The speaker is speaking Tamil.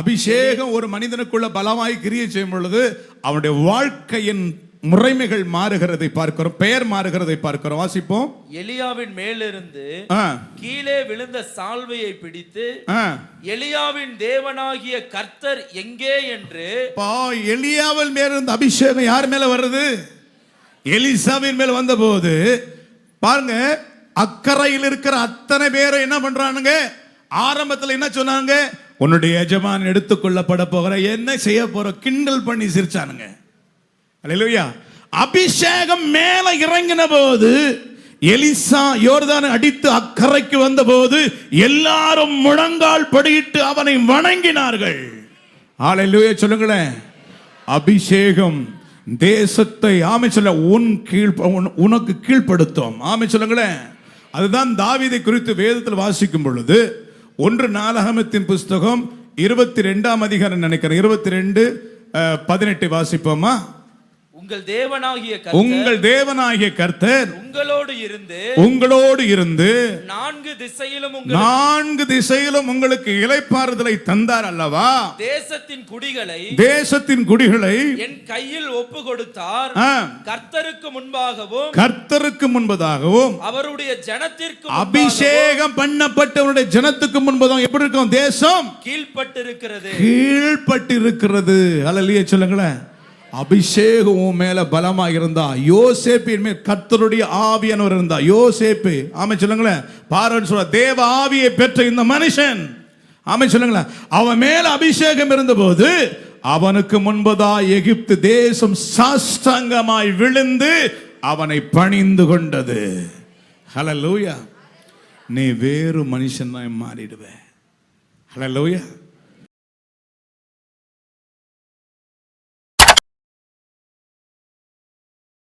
அபிஷேகம் ஒரு மனிதனுக்குள்ள பலமாய் கிரியை செய்யும் பொழுது அவனுடைய வாழ்க்கையின் முறைமைகள் மாறுகிறதை பார்க்கிறோம் பெயர் மாறுகிறதை பார்க்கிறோம். வாசிப்போம். எலியாவின் மேலிருந்து கீழே விழுந்த சால்வையை பிடித்து. எலியாவின் தேவனாகிய கர்த்தர் எங்கே என்று அப்பா, எலியாவில் மேல இருந்த அபிஷேகம் யார் மேல வருது? எலிசாவின் மேல வந்தபோது பாருங்க அக்கறையில் இருக்கிற அத்தனை பேரை என்ன பண்றானுங்க? ஆரம்பத்தில் என்ன சொன்னாங்க? உன்னுடைய எஜமான் எடுத்துக்கொள்ளப்பட போகிற என்ன செய்ய போற கிண்டல் பண்ணி சிரிச்சானுங்க. அல்லேலூயா அபிஷேகம் மேல இறங்கின போது எலிசா யோர்தானை அடித்து அக்கறைக்கு வந்தபோது எல்லாரும் முழங்கால் படியிட்டு அவனை வணங்கினார்கள். ஹalleluya சொல்லுங்களேன். அபிஷேகம் தேசத்தை ஆமை சொல்ல உன் கீழ் உன்- உனக்கு கீழ்ப்படுத்தும். ஆமை சொல்லுங்களேன். அதுதான் தாவிதை குறித்து வேதத்தில் வாசிக்கும் பொழுது ஒன்று நாலகமத்தின் புஸ்தகம் இருபத்தி ரெண்டாம் அதிகாரம் நினைக்கிறேன். இருபத்தி ரெண்டு பதினெட்டு வாசிப்போமா? உங்கள் தேவனாகிய உங்கள் தேவனாகிய கர்த்தர் உங்களோடு இருந்து உங்களோடு இருந்து நான்கு திசையிலும் நான்கு திசையிலும் உங்களுக்கு இலைப்பாறுதலை தந்தார் அல்லவா? தேசத்தின் குடிகளை தேசத்தின் குடிகளை என் கையில் ஒப்பு கொடுத்தார் கர்த்தருக்கு முன்பாகவும் கர்த்தருக்கு முன்பதாகவும் அவருடைய ஜனத்திற்கு அபிஷேகம் பண்ணப்பட்டவனுடைய ஜனத்துக்கு முன்பதாகவும் எப்படி இருக்கும் தேசம்? கீழ்ப்பட்டிருக்கிறது. கீழ்பட்டு இருக்கிறது அல்லையே சொல்லுங்களேன். அபிஷேகம் உன் மேல பலமாக இருந்தா. யோசேப்பின் மேல் கத்தருடைய ஆவியானவர் இருந்தா. யோசேப்பு ஆமை சொல்லுங்களேன். பார்வன் சொல்ல தேவ ஆவியை பெற்ற இந்த மனுஷன். ஆமை சொல்லுங்களேன். அவன் மேல அபிஷேகம் இருந்தபோது அவனுக்கு முன்பதா எகிப்து தேசம் சாஷ்டாங்கமாய் விழுந்து அவனை பணிந்து கொண்டது. ஹalleluya. நீ வேறு மனுஷன் தான் மாறிடுவே. லூயா